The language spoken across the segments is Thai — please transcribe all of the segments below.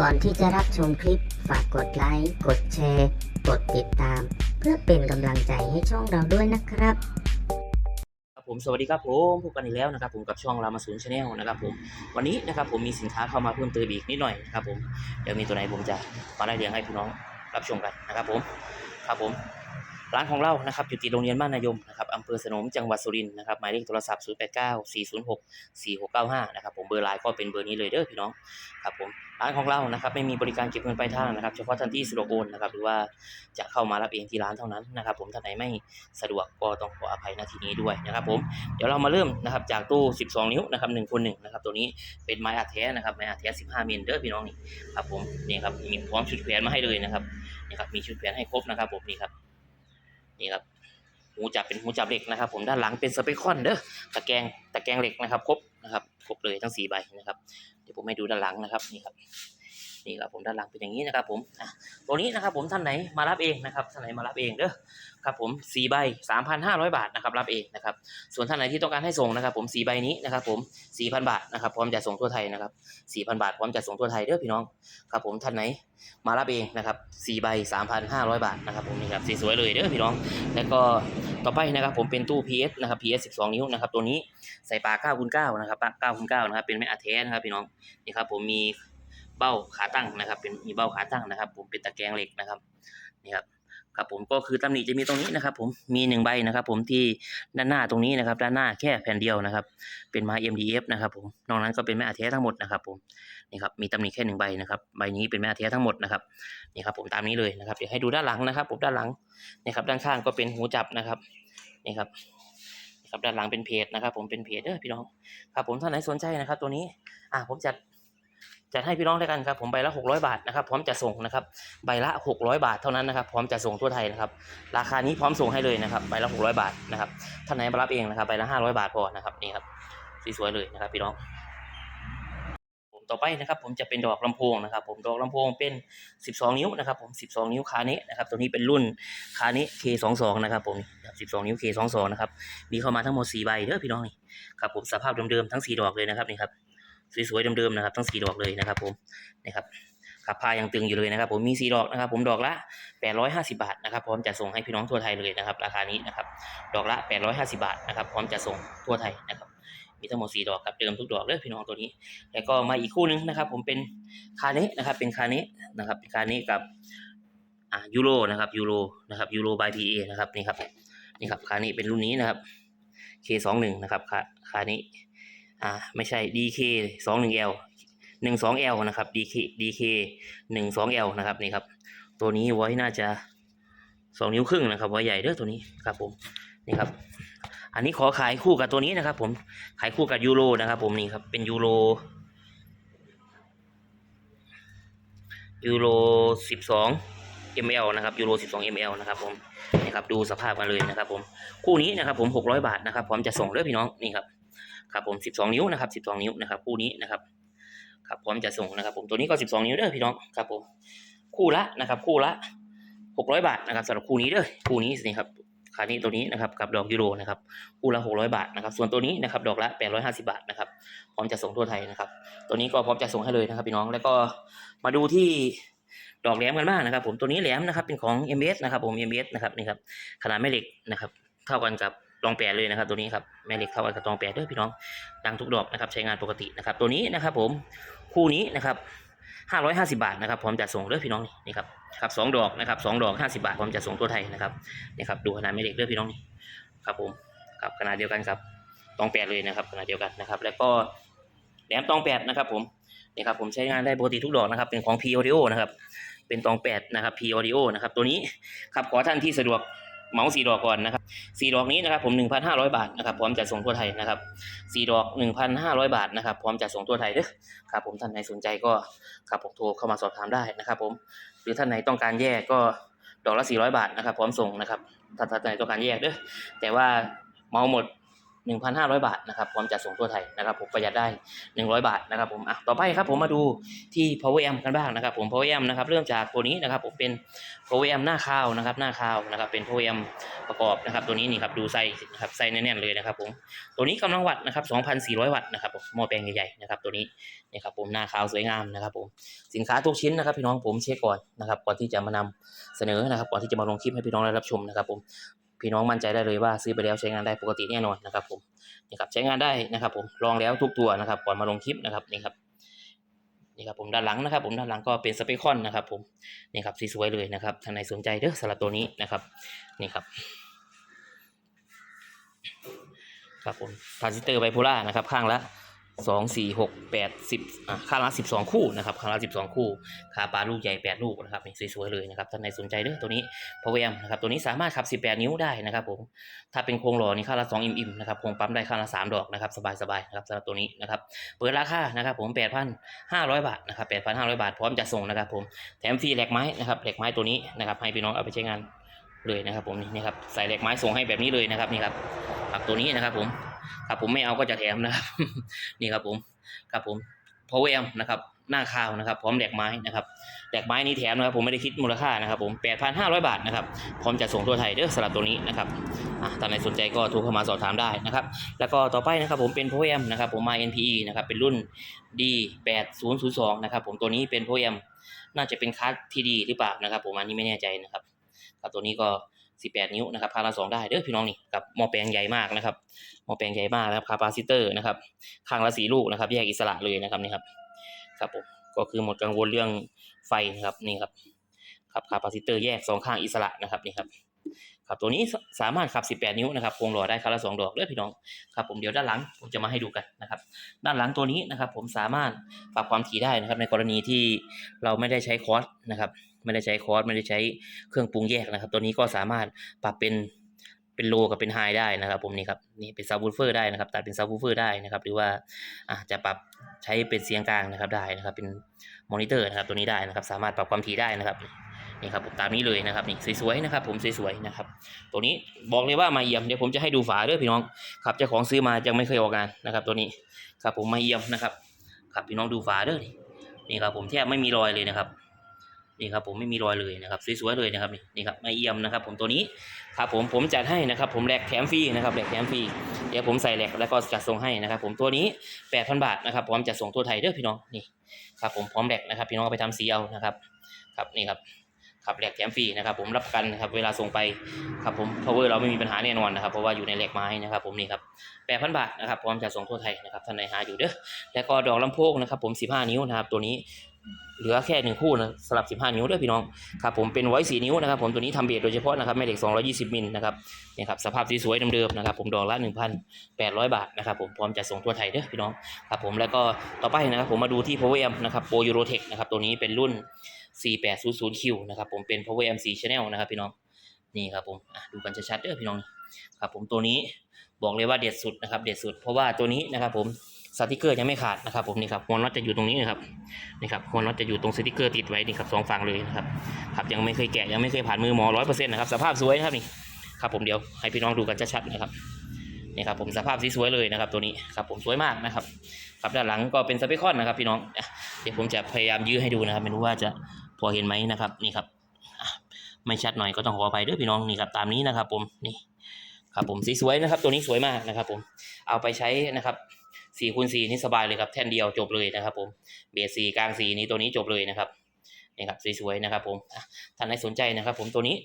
ก่อนที่จะรับชมคลิป ฝากกดไลค์ กดแชร์ กดติดตาม เพื่อเป็นกำลังใจให้ช่องเราด้วยนะครับ ครับผมสวัสดีครับผมพบกันอีกแล้วนะครับ ผมกับช่องรามาศูนย์ชาแนลนะครับผมวันนี้นะครับผมมีสินค้าเข้ามาเพิ่มเติมอีกนิดหน่อยนะครับผมเดี๋ยวมีตัวไหนผมจะมาได้เรียงให้พี่น้องรับชมกันนะครับผมครับผม ร้านของเรานะครับอยู่ติดโรงเรียนบ้านนายมนะครับอำเภอสนมจังหวัดสุรินทร์นะครับหมายเลขโทรศัพท์ 0 8 9 4 0 6 4 6 9 5 นะครับผมเบอร์ไลน์ก็เป็นเบอร์นี้เลยเด้อพี่น้องครับผมร้านของเรานะครับไม่มีบริการเก็บเงินปลายทางนะครับเฉพาะท่านที่สะดวกโอนนะครับหรือว่าจะเข้ามารับเองที่ร้านเท่านั้นนะครับ ผมท่านไหนไม่สะดวกก็ต้องขออภัยณที่นี้ด้วยนะครับผมเดี๋ยวเรามาเริ่มนะครับจากตู้ 12 นิ้วนะครับ1คูณ1นะครับตัวนี้เป็นไม้อัดแท้นะครับไม้อัดแท้15มิลเด้อพี่น้องนี่ครับผมนี่ครับมีพร้อมชุดแขวนมาให้เลยนะครับนี่ครับมีชุดแขวนให้ครบนะครับผมนี่ครับ นี่ครับหูจับเป็นหูจับเหล็กนะครับ ผมด้านหลังเป็นสเปคคอนเด้อตะแกรงตะแกรงเหล็กนะครับครบนะครับครบเลยทั้งสี่ใบนะครับเดี๋ยวผมให้ดูด้านหลังนะครับนี่ครับ นี่ครับผมด้านหลังเป็นอย่างนี้นะครับผมอะตัวนี้นะครับผมท่านไหนมารับเองนะครับท่านไหนมารับเองเด้อครับผม4ใบ3,500บาทนะครับรับเองนะครับส่วนท่านไหนที่ต้องการให้ส่งนะครับผม4ใบนี้นะครับผม4,000บาทนะครับพร้อมจะส่งทั่วไทยนะครับ4,000บาทพร้อมจะส่งทั่วไทยเด้อพี่น้องครับผมท่านไหนมารับเองนะครับ4ใบ3,500บาทนะครับผมนี่ครับสวยๆเลยเด้อพี่น้อง แล้วก็ต่อไปนะครับผมเป็นตู้ PS นะครับ PS 12 นิ้วนะครับตัวนี้ใส่ปลา9คูณ9นะครับปลา9คูณ9นะครับเป็นไม้อัดแท้นะครับพี่น้องนี่ครับผมมี เบ้าขาตั้งนะครับ เป็นมีเบ้าขาตั้งนะครับ ผมเป็นตะแกรงเหล็กนะครับนี่ครับครับผมก็คือตำหนิจะมีตรงนี้นะครับ ผมมีหนึ่งใบนะครับ ผมที่ด้านหน้าตรงนี้นะครับ ด้านหน้าแค่แผ่นเดียวนะครับ เป็นไม้ MDF นะครับผมนอกนั้นก็เป็นไม้อาเทสทั้งหมดนะครับผมนี่ครับมีตำหนิแค่หนึ่งใบนะครับใบนี้เป็นไม้อาเทสทั้งหมดนะครับนี่ครับผมตามนี้เลยนะครับเดี๋ยวให้ดูด้านหลังนะครับ ผมด้านหลังนี่ครับด้านข้างก็เป็นหูจับนะครับนี่ครับนี่ครับด้านหลังเป็นเพจนะครับ ผมเป็นเพจเด้อพี่น้องครับผมท่านไหนสนใจนะครับ ตัวนี้อ่าผมจัด จัดให้พี่น้องแล้วกันครับผมใบละ600 บาทนะครับพร้อมจะส่งนะครับใบละ 600 บาทเท่านั้นนะครับพร้อมจะส่งทั่วไทยนะครับราคานี้พร้อมส่งให้เลยนะครับใบละ 600 บาทนะครับท่านไหนมารับเองนะครับใบละ 500 บาทพอนะครับนี่ครับสวยๆเลยนะครับพี่น้องผมต่อไปนะครับผมจะเป็นดอกลำโพงนะครับ ผมดอกลำโพงเป็น 12 นิ้วนะครับผม 12 นิ้วคาเนะนะครับตัวนี้เป็นรุ่นคาเนะ K22 นะครับผม 12 นิ้ว K22 นะครับมีเข้ามาทั้งหมด4ใบเด้อพี่น้องนี่ครับผมสภาพเดิมๆทั้ง 4 ดอกเลยนะครับนี่ครับ สวยๆเดิมๆนะครับทั้ง4ดอกเลยนะครับผมนี่ครับครับผ้ายังตึงอยู่เลยนะครับ ผมมีสีดอกนะครับ ผมดอกละ 850 บาทนะครับพร้อมจะส่งให้พี่น้องทั่วไทยเลยนะครับ ราคานี้นะครับ ดอกละ 850 บาทนะครับ พร้อมจะส่งทั่วไทยนะครับ มีทั้งหมด4ดอกครับเดิมทุกดอกเลยพี่น้องตัวนี้ แล้วก็มาอีกคู่หนึงนะครับ ผมเป็นคาเนะนะครับ เป็นคาเนะนะครับคาเนะกับอ่ายูโรนะครับยูโรนะครับยูโรบายพีเอนะครับนี่ครับนี่ครับคาเนะเป็นรุ่นนี้นะครับ K21 นะครับคาคาเนะ อ่าไม่ใช่ DK21L หนึ่งสอง L นะครับ DK DK หนึ่งสอง L นะครับนี่ครับ ตัวนี้ไว้น่าจะสองนิ้วครึ่งนะครับไว้ใหญ่เด้อตัวนี้ครับผมนี่ครับ อันนี้ขอขายคู่กับตัวนี้นะครับ ผมขายคู่กับยูโรนะครับ ผมนี่ครับเป็นยูโรยูโรสิบสอง ml นะครับยูโรสิบสอง ml นะครับผมนี่ครับดูสภาพกันเลยนะครับผมคู่นี้นะครับผมหกร้อยบาทนะครับพร้อมจะส่งเด้อพี่น้องนี่ครับ ครับผมสิบสองนิ้วนะครับสิบสองนิ้วนะครับคู่นี้นะครับครับพร้อมจะส่งนะครับ ผมตัวนี้ก็ 12 นิ้วเด้อพี่น้องครับผมคู่ละนะครับ คู่ละ 600 บาทนะครับสำหรับคู่นี้เด้อคู่นี้นี่ครับขานี้ตัวนี้นะครับกับดอกยูโรนะครับคู่ละ600 บาทนะครับ ส่วนตัวนี้นะครับดอกละ 850 บาทนะครับพร้อมจะส่งทั่วไทยนะครับ ตัวนี้ก็พร้อมจะส่งให้เลยนะครับพี่น้องแล้วก็มาดูที่ดอกแหลมกันบ้างนะครับ ผมตัวนี้แหลมนะครับเป็นของ m s นะครับผม m s นะครับนี่ครับขนาดแม่เหล็กนะครับ เท่ากันกับ รองแปดเลยนะครับ ตัวนี้ครับแม่เหล็กเท่ากันกับรองแปดเด้อพี่น้องดังทุกดอกนะครับ ใช้งานปกตินะครับ ตัวนี้นะครับ ผมคู่นี้นะครับ550บาทนะครับพร้อมจะส่งเด้อพี่น้องนี่ครับครับสองดอกนะครับสองดอก50บาทพร้อมจะส่งตัวไทยนะครับนี่ครับดูขนาดไม่เล็กเด้อพี่น้องนี่ครับผมครับขนาดเดียวกันครับตองแปดเลยนะครับขนาดเดียวกันนะครับ แล้วก็แหลมตองแปดนะครับ ผมนี่ครับผมใช้งานได้ปกติทุกดอกนะครับ เป็นของ P Audio นะครับเป็นตองแปดนะครับ P Audio นะครับตัวนี้ครับขอท่านที่สะดวก เหมาสี่ดอกก่อนนะครับสี่ดอกนี้นะครับผมหนึ่งพันห้าร้อยบาทนะครับพร้อมจะส่งทั่วไทยนะครับสี่ดอกหนึ่งพันห้าร้อยบาทนะครับพร้อมจะส่งทั่วไทยเด้อครับผมท่านไหนสนใจก็ครับผมโทรเข้ามาสอบถามได้นะครับ ผมหรือท่านไหนต้องการแยกก็ดอกละสี่ร้อยบาทนะครับพร้อมส่งนะครับถ้าท่านไหนต้องการแยกเด้อแต่ว่าเมาหมด 1,500 บาทนะครับพร้อมจัดส่งทั่วไทยนะครับผมประหยัดได้ 100 บาทนะครับผมอะต่อไปครับผมมาดูที่ power amp กันบ้างนะครับผม power amp นะครับเริ่มจากตัวนี้นะครับผมเป็น power amp หน้าคาวนะครับหน้าคาวนะครับเป็น power amp ประกอบนะครับตัวนี้นี่ครับดูไส้นะครับไส้แน่นๆเลยนะครับผมตัวนี้กำลังวัตต์นะครับ2,400 วัตต์นะครับผมหม้อแปลงใหญ่ๆนะครับตัวนี้นี่ครับผมหน้าคาวสวยงามนะครับผมสินค้าทุกชิ้นนะครับพี่น้องผมเช็คก่อนนะครับก่อนที่จะมานำเสนอนะครับก่อนที่จะมาลงคลิปให้พี่น้องได้รับชมนะครับผม พี่น้องมั่นใจได้เลยว่าซื้อไปแล้วใช้งานได้ปกติแน่นอนนะครับผมนี่ครับใช้งานได้นะครับผมลองแล้วทุกตัวนะครับก่อนมาลงคลิปนะครับนี่ครับนี่ครับผมด้านหลังนะครับ ผมด้านหลังก็เป็นสเปคอนนะครับผมนี่ครับสีสวยเลยนะครับทางในสนใจเด้อสำหรับตัวนี้นะครับนี่ครับครับผมทรานซิสเตอร์ไบโพล่านะครับข้างละ สองสี่หกแปดสิบอะข้าละสิบสองคู่นะครับข้าละสิบสองคู่คาปลาลูกใหญ่แปดลูกนะครับสวยๆเลยนะครับท่านในสนใจเด้อตัวนี้พาวเวอร์นะครับตัวนี้สามารถขับ18นิ้วได้นะครับผมถ้าเป็นโครงหล่อนี่ค่าละ2อิ่มๆนะครับโครงปั๊มได้ค่าละ3ดอกนะครับสบายๆนะครับสำหรับตัวนี้นะครับเปิดราคานะครับผม8,500บาทนะครับ8,500บาทพร้อมจะส่งนะครับผมแถมฟรีแหลกไม้นะครับแหลกไม้ตัวนี้นะครับให้พี่น้องเอาไปใช้งานเลยนะครับผมนี่นะครับใส่แหลกไม้ส่งให้แบบนี้เลยนะครับนี่ครับครับตัวนี้นะครับผม ครับผมไม่เอาก็จะแถมนะครับ นี่ครับผมครับผม power amp นะครับหน้าคาวนะครับ พร้อมแหลกไม้นะครับแหลกไม้นี้แถมนะครับผมไม่ได้คิดมูลค่านะครับผม 8,500 บาทนะครับพร้อมจะส่งทั่วไทยเด้อสำหรับตัวนี้นะครับอะท่านใดสนใจก็โทรเข้ามาสอบถามได้นะครับ แล้วก็ต่อไปนะครับผมเป็น p o m นะครับผมมา NPE นะครับเป็นรุ่น D8002 นะครับผมตัวนี้เป็น p o m น่าจะเป็นคัสที่ดีหรือเปล่านะครับ ผมอันนี้ไม่แน่ใจนะครับครับตัวนี้ก็ 18 นิ้วนะครับพาราสองได้เด้อพี่น้องนี่กับหม้อแปลงใหญ่มากนะครับหม้อแปลงใหญ่มากนะครับคาปาซิเตอร์นะครับข้างละสีลูกนะครับ แยกอิสระเลยนะครับนี่ครับครับผมก็คือหมดกังวลเรื่องไฟนะครับนี่ครับครับคาปาซิเตอร์แยกสองข้างอิสระนะครับนี่ครับครับตัวนี้สามารถขับ 18 นิ้วนะครับโครงหล่อได้คันละสองดอกเด้อพี่น้องครับผมเดี๋ยวด้านหลังผมจะมาให้ดูกันนะครับ ด้านหลังตัวนี้นะครับ ผมสามารถปรับความถี่ได้นะครับ ในกรณีที่เราไม่ได้ใช้คอร์สนะครับ ไม่ได้ใช้คอร์สไม่ได้ใช้เครื่องปรุงแยกนะครับ ตัวนี้ก็สามารถปรับเป็นเป็นโลกับเป็นไฮได้นะครับ ผมนี่ครับนี่เป็นซับวูเฟอร์ได้นะครับ ตัดเป็นซับวูเฟอร์ได้นะครับหรือว่าอาจจะปรับใช้เป็นเสียงกลางนะครับได้นะครับ เป็นมอนิเตอร์นะครับตัวนี้ได้นะครับ สามารถปรับความถี่ได้นะครับนี่ครับผมตามนี้เลยนะครับนี่สวยๆนะครับ ผมสวยๆนะครับ ตัวนี้บอกเลยว่ามาเยี่ยมเดี๋ยวผมจะให้ดูฝาด้อพี่น้องครับเจ้าของซื้อมายังไม่เคยออกงานนะครับ ตัวนี้ครับผมมาเยี่ยมนะครับครับพี่น้องดูฝาด้อนี่นี่ครับผมแทบไม่มีรอยเลยนะครับ นี่ครับผมไม่มีรอยเลยนะครับสวยๆเลยนะครับนี่นี่ครับไมาเยี่ยมนะครับผมตัวนี้ครับผมผมจัดให้นะครับผมแหลกแถมฟรีนะครับแหลกแถมฟรีเดี๋ยวผมใส่แหลกแล้วก็จัดส่งให้นะครับผมตัวนี้ 8,000 บาทนะครับพร้อมจัดส่งทั่วไทยเด้อพี่น้องนี่ครับผมพร้อมแหลกนะครับพี่น้องไปทำสีเอานะครับครับนี่ครับครับแหลกแถมฟรีนะครับผมรับประกันนะครับเวลาส่งไปครับผม power เราไม่มีปัญหาแน่นอนนะครับเพราะว่าอยู่ในแหลกไม้นะครับผมนี่ครับ8,000 บาทนะครับพร้อมจัดส่งทั่วไทยนะครับท่านใดหาอยู่เด้อแล้วก็ดอกลำโพงนะครับผม 15 นิ้วนะครับตัวนี้ เหลือแค่หนึ่งคู่นะสำหรับ 15 นิ้วเด้อพี่น้องครับผมเป็นไว้4นิ้วนะครับผมตัวนี้ทำเบสโดยเฉพาะนะครับแม่เหล็ก 220 มิลนะครับนี่ครับสภาพสวยๆเดิมๆนะครับผมดอกละ 1,800 บาทนะครับผมพร้อมจัดส่งทั่วไทยเด้อพี่น้องครับผมแล้วก็ต่อไปนะครับผมมาดูที่ power amp นะครับ Pro Eurotech นะครับตัวนี้เป็นรุ่น 4800Q นะครับผมเป็น power amp 4 channel นะครับพี่น้องนี่ครับผมดูกันชัดๆเด้อพี่น้องครับผมตัวนี้บอกเลยว่าเด็ดสุดนะครับเด็ดสุดเพราะว่าตัวนี้นะครับผม สติกเกอร์ยังไม่ขาดนะครับผมนี่ครับหัวน็อตจะอยู่ตรงนี้นะครับนี่ครับหัวน็อตจะอยู่ตรงสติกเกอร์ติดไว้นี่ครับสองฝั่งเลยนะครับครับยังไม่เคยแกะยังไม่เคยผ่านมือหมอร้อยเปอร์เซ็นต์นะครับสภาพสวยนะครับนี่ครับผมเดี๋ยวให้พี่น้องดูกันชัดๆนะครับนี่ครับผมสภาพสวยเลยนะครับตัวนี้ครับผมสวยมากนะครับครับด้านหลังก็เป็นสเปคอนนะครับพี่น้องเดี๋ยวผมจะพยายามยื้อให้ดูนะครับไม่รู้ว่าจะพอเห็นไหมนะครับนี่ครับไม่ชัดหน่อยก็ต้องขออภัยด้วยพี่น้องนี่ครับตามนี้นะครับผมนี่ครับผมสีสวยนะครับ ตัวนี้สวยมากนะครับ ผมเอาไปใช้นะครับ สี่คูณสี่นี่สบายเลยครับแท่นเดียวจบเลยนะครับผมเบสสี่กลางสี่นี้ตัวนี้จบเลยนะครับนี่ครับสวยๆนะครับผมท่านใดสนใจนะครับ ผมตัวนี้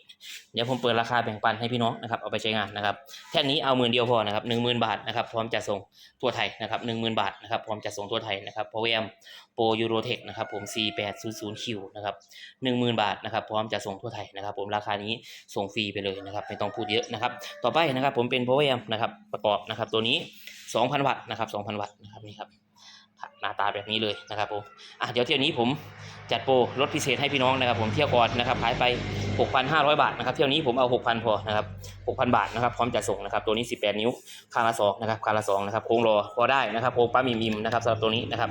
เดี๋ยวผมเปิดราคาแบ่งปันให้พี่น้องนะครับเอาไปใช้งานนะครับแท่นนี้เอาหมื่นเดียวพอนะครับหนึ่งหมื่นบาทนะครับพร้อมจะส่งทั่วไทยนะครับหนึ่งหมื่นบาทนะครับพร้อมจะส่งทั่วไทยนะครับพาวเวอร์โปรยูโรเทคนะครับผม 4800Q นะครับหนึ่งหมื่นบาทนะครับพร้อมจะส่งทั่วไทยนะครับ ผมราคานี้ส่งฟรีไปเลยนะครับไม่ต้องพูดเยอะนะครับต่อไปนะครับผมเป็น power amp นะครับประกอบนะครับตัวนี้ 2,000 วัตต์นะครับ2,000 วัตต์นะครับนี่ครับหน้าตาแบบนี้เลยนะครับผมอะเดี๋ยวเที่ยวนี้ผมจัดโปรลดพิเศษให้พี่น้องนะครับ ผมเที่ยวก่อนนะครับขายไป 6,500 บาทนะครับเที่ยวนี้ผมเอา 6,000 พอนะครับ6,000 บาทนะครับพร้อมจัดส่งนะครับตัวนี้ 18 นิ้วข้าละ2นะครับข้าละ2นะครับโค้งรอก็ได้นะครับโค้งปั๊มมิมนะครับสำหรับตัวนี้นะครับ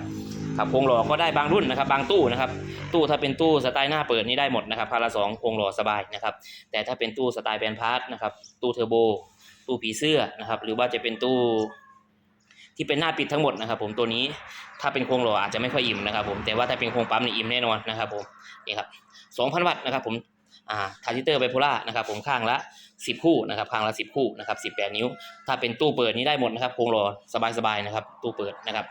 ครับโค้งรอก็ได้บางรุ่นนะครับ บางตู้นะครับ ตู้ถ้าเป็นตู้สไตล์หน้าเปิดนี่ได้หมดนะครับพาราสองโครงหล่อสบายนะครับแต่ถ้าเป็นตู้สไตล์แบนพาร์ทนะครับตู้เทอร์โบตู้ผีเสื้อนะครับหรือว่าจะเป็นตู้ ที่เป็นหน้าปิดทั้งหมดนะครับ ผมตัวนี้ถ้าเป็นโครงหล่ออาจจะไม่ค่อยอิ่มนะครับ ผมแต่ว่าถ้าเป็นโครงปั๊มนี่อิ่มแน่นอนนะครับ ผมนี่ครับ2,000 วัตต์นะครับ ผมอ่าทาร์จิเตอร์ไบโพล่านะครับผมข้างละ10 คู่นะครับข้างละ10 คู่นะครับ18 นิ้ว ถ้าเป็นตู้เปิดนี่ได้หมดนะครับโครงหล่อสบายๆนะครับ ตู้เปิดนะครับ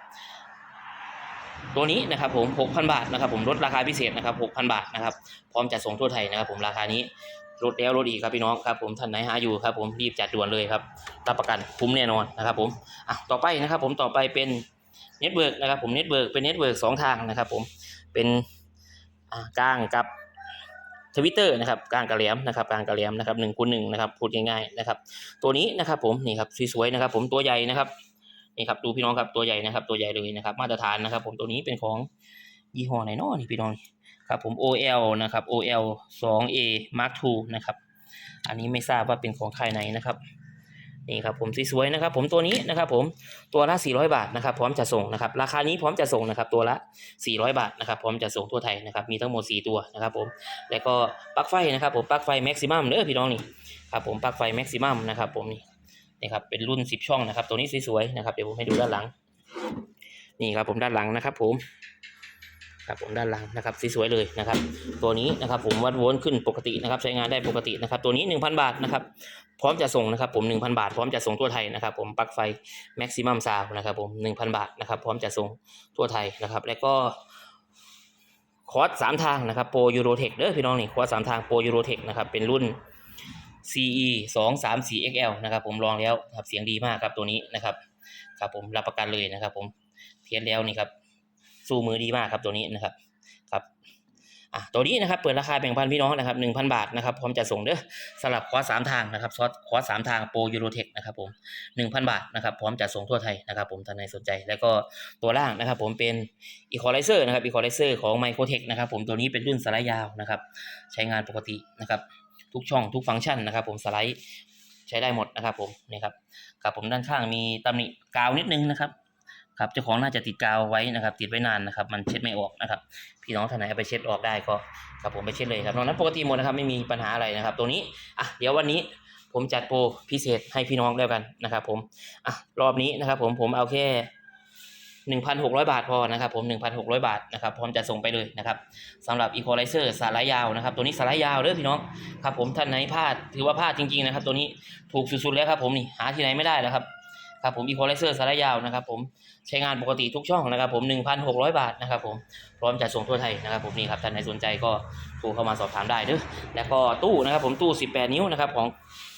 ตัวนี้นะครับผม 6,000 บาทนะครับผมลดราคาพิเศษนะครับ 6,000 บาทนะครับ พร้อมจัดส่งทั่วไทยนะครับผมราคานี้ ลดแล้วลดอีกครับพี่น้องครับผมท่านไหนหาอยู่ครับผมรีบจัดด่วนเลยครับรับประกันคุ้มแน่นอนนะครับผมอะต่อไปนะครับผมต่อไปเป็นเน็ตเวิร์กนะครับผมเน็ตเวิร์กเป็นเน็ตเวิร์กสองทางนะครับผมเป็นกลางกับทวิตเตอร์นะครับกลางกระเหลี่ยมนะครับกลางกระเหลี่ยมนะครับหนึ่งคูณหนึ่งนะครับพูดง่ายๆนะครับ ตัวนี้นะครับผมนี่ครับสวยๆนะครับ ผมตัวใหญ่นะครับนี่ครับดูพี่น้องครับตัวใหญ่นะครับ ตัวใหญ่เลยนะครับ มาตรฐานนะครับ ผมตัวนี้เป็นของยี่ห้อไหนนาะนี่พี่น้อง ครับผม OL นะครับ OL 2A Mark II นะครับ อันนี้ไม่ทราบว่าเป็นของใครไหนนะครับนี่ครับผมสวยๆนะครับ ผมตัวนี้นะครับ ผมตัวละ 400 บาทนะครับ พร้อมจะส่งนะครับ ราคานี้พร้อมจะส่งนะครับ ตัวละ 400 บาทนะครับ พร้อมจะส่งทั่วไทยนะครับมีทั้งหมด 4 ตัวนะครับ ผมแล้วก็ปลั๊กไฟนะครับ ผมปลั๊กไฟแม็กซิมัมเด้อพี่น้องนี่ครับผมปลั๊กไฟแม็กซิมัมนะครับ ผมนี่นี่ครับเป็นรุ่น 10 ช่องนะครับ ตัวนี้สวยๆนะครับเดี๋ยวผมให้ดูด้านหลัง นี่ครับผมด้านหลังนะครับ ผม ครับผมด้านหลังนะครับสวยๆเลยนะครับ ตัวนี้นะครับผมวัดโวลต์ขึ้นปกตินะครับ ใช้งานได้ปกตินะครับ ตัวนี้ 1,000 บาทนะครับ พร้อมจะส่งนะครับ ผม 1,000 บาท พร้อมจะส่งทั่วไทยนะครับ ผมปลั๊กไฟ maximum sound นะครับ ผม 1,000 บาทนะครับ พร้อมจะส่งทั่วไทยนะครับ แล้วก็คอร์สสามทางนะครับโปรยูโรเทคเด้อพี่น้องนี่คอร์สสามทางโปรยูโรเทคนะครับเป็นรุ่น CE 2 3 4 XL นะครับ ผมลองแล้วครับเสียงดีมากครับตัวนี้นะครับครับผมรับประกันเลยนะครับ ผมเทียนแล้วนี่ครับ สู้มือดีมากครับตัวนี้นะครับครับอะตัวนี้นะครับเปิดราคาแบ่งปันพี่น้องนะครับหนึ่งพันบาทนะครับพร้อมจะส่งเด้อสำหรับคอร์สสามทางนะครับซอสคอร์สสามทางโปรยูโรเทคนะครับผมหนึ่งพันบาทนะครับพร้อมจะส่งทั่วไทยนะครับผมท่านใดสนใจ แล้วก็ตัวล่างนะครับผมเป็นอีคอไลเซอร์นะครับอีคอไลเซอร์ของไมโครเทคนะครับผมตัวนี้เป็นรุ่นสไลด์ยาวนะครับใช้งานปกตินะครับทุกช่องทุกฟังก์ชันนะครับผมสไลด์ใช้ได้หมดนะครับผมนี่ครับครับผมด้านข้างมีตำหนิกาวนิดนึงนะครับ ครับเจ้าของน่าจะติดกาวไว้นะครับ ติดไว้นานนะครับ มันเช็ดไม่ออกนะครับ พี่น้องท่านไหนเอาไปเช็ดออกได้ก็ครับผมไปเช็ดเลยครับนอกนั้นปกติหมดนะครับไม่มีปัญหาอะไรนะครับ ตัวนี้อะเดี๋ยววันนี้ผมจัดโปรพิเศษให้พี่น้องแล้วกันนะครับ ผมอะรอบนี้นะครับ ผมผมเอาแค่1,600บาทพอนะครับ ผม1,600บาทนะครับพร้อมจะส่งไปเลยนะครับสำหรับ Equalizer สายยาวนะครับ ตัวนี้สายยาวเด้อพี่น้องครับ ผมท่านไหนพลาดถือว่าพลาดจริงๆนะครับ ตัวนี้ถูกสุดๆแล้วครับ ผมนี่หาที่ไหนไม่ได้แล้วครับ ครับผม Equalizer สายยาวนะครับผมใช้งานปกติทุกช่องนะครับผม 1,600 บาทนะครับผมพร้อมจะส่งทั่วไทยนะครับผมนี่ครับท่านไหนสนใจก็โทรเข้ามาสอบถามได้เด้อแล้วก็ตู้นะครับผมตู้ 18 นิ้วนะครับของ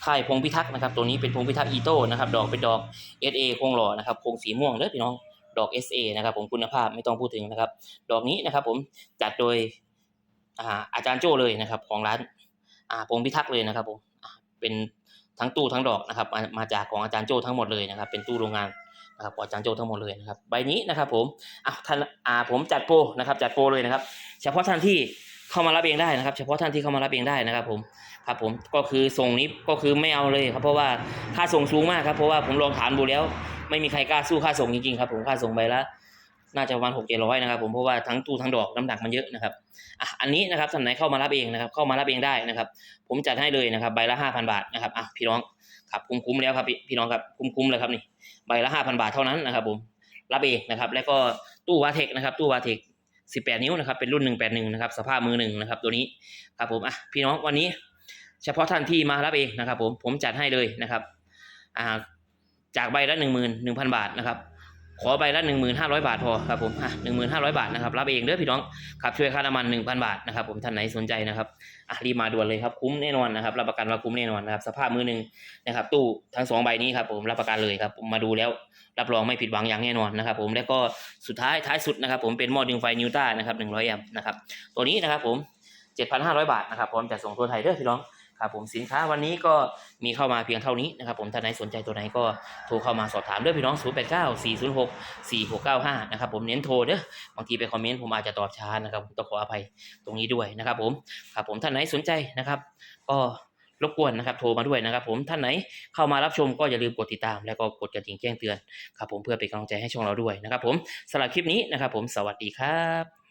ค่ายพงพิทักษ์นะครับตัวนี้เป็นพงพิทักษ์อีโต้นะครับดอกเป็นดอก SA โคงหล่อนะครับโคงสีม่วงเด้อพี่น้องดอก SA นะครับผมคุณภาพไม่ต้องพูดถึงนะครับดอกนี้นะครับผมจัดโดยอาอาจารย์โจ้เลยนะครับของร้านพงพิทักษ์เลยนะครับผมเป็น ทั้งตู้ทั้งดอกนะครับมามาจากของอาจารย์โจ้ทั้งหมดเลยนะครับ เป็นตู้โรงงานนะครับของอาจารย์โจ้ทั้งหมดเลยนะครับใบนี้นะครับผมอะท่านอ่าผมจัดโปรนะครับจัดโปรเลยนะครับ เฉพาะท่านที่เข้ามารับเองได้นะครับ เฉพาะท่านที่เข้ามารับเองได้นะครับผมครับผมก็คือส่งนี้ก็คือไม่เอาเลยครับเพราะว่าค่าส่งสูงมากครับเพราะว่าผมลองถามดูแล้ว ไม่มีใครกล้าสู้ค่าส่งจริงๆครับผมค่าส่งใบละ น่าจะประมาณหกเจ็ดร้อยนะครับผมเพราะว่าทั้งตู้ทั้งดอกน้ำหนักมันเยอะนะครับอะอันนี้นะครับท่านไหนเข้ามารับเองนะครับ เข้ามารับเองได้นะครับ ผมจัดให้เลยนะครับ ใบละห้าพันบาทนะครับอะพี่น้องครับคุ้มๆแล้วครับพี่พี่น้องครับคุ้มๆเลยครับนี่ใบละห้าพันบาทเท่านั้นนะครับ ผมรับเองนะครับ แล้วก็ตู้วาเทคนะครับ ตู้วาเทคสิบแปดนิ้วนะครับเป็นรุ่นหนึ่งแปดหนึ่งนะครับสภาพมือหนึ่งนะครับ ตัวนี้ครับผมอะพี่น้องวันนี้ เฉพาะท่านที่มารับเองนะครับ ผมผมจัดให้เลยนะครับอ่าจากใบละหนึ่งหมื่นหนึ่งพันบาทนะครับ ขอใบละหนึ่งหมื่นห้าร้อยบาทพอครับผมอะหนึ่งหมื่นห้าร้อยบาทนะครับ รับเองเด้อพี่น้องครับช่วยค่าน้ำมันหนึ่งพันบาทนะครับผมท่านไหนสนใจนะครับอะรีบมาด่วนเลยครับคุ้มแน่นอนนะครับ รับประกันว่าคุ้มแน่นอนนะครับ สภาพมือหนึ่งนะครับ ตู้ทั้งสองใบนี้ครับผมรับประกันเลยครับผมมาดูแล้ว รับรองไม่ผิดหวังอย่างแน่นอนนะครับผมแล้วก็สุดท้ายท้ายสุดนะครับ ผมเป็นหม้อดึงไฟนิวต้านะครับหนึ่งร้อยแอมป์นะครับตัวนี้นะครับผมเจ็ดพันห้าร้อยบาทนะครับพร้อมจัดส่งทั่วไทยเด้อพี่น้อง ครับผมสินค้าวันนี้ก็มีเข้ามาเพียงเท่านี้นะครับผมท่านไหนสนใจตัวไหนก็โทรเข้ามาสอบถามด้วยพี่น้อง 0 8 9 4 0 6 4 6 9 5 นะครับผมเน้นโทรเด้อบางทีไปคอมเมนต์ผมอาจจะตอบช้านะครับผมต้องขออภัยตรงนี้ด้วยนะครับผมครับผมท่านไหนสนใจนะครับ ก็รบกวนนะครับโทรมาด้วยนะครับ ผมท่านไหนเข้ามารับชมก็อย่าลืมกดติดตาม แล้วก็กดกระดิ่งแจ้งเตือนครับผมเพื่อเป็นกำลังใจให้ช่องเราด้วยนะครับ ผมสำหรับคลิปนี้นะครับ ผมสวัสดีครับ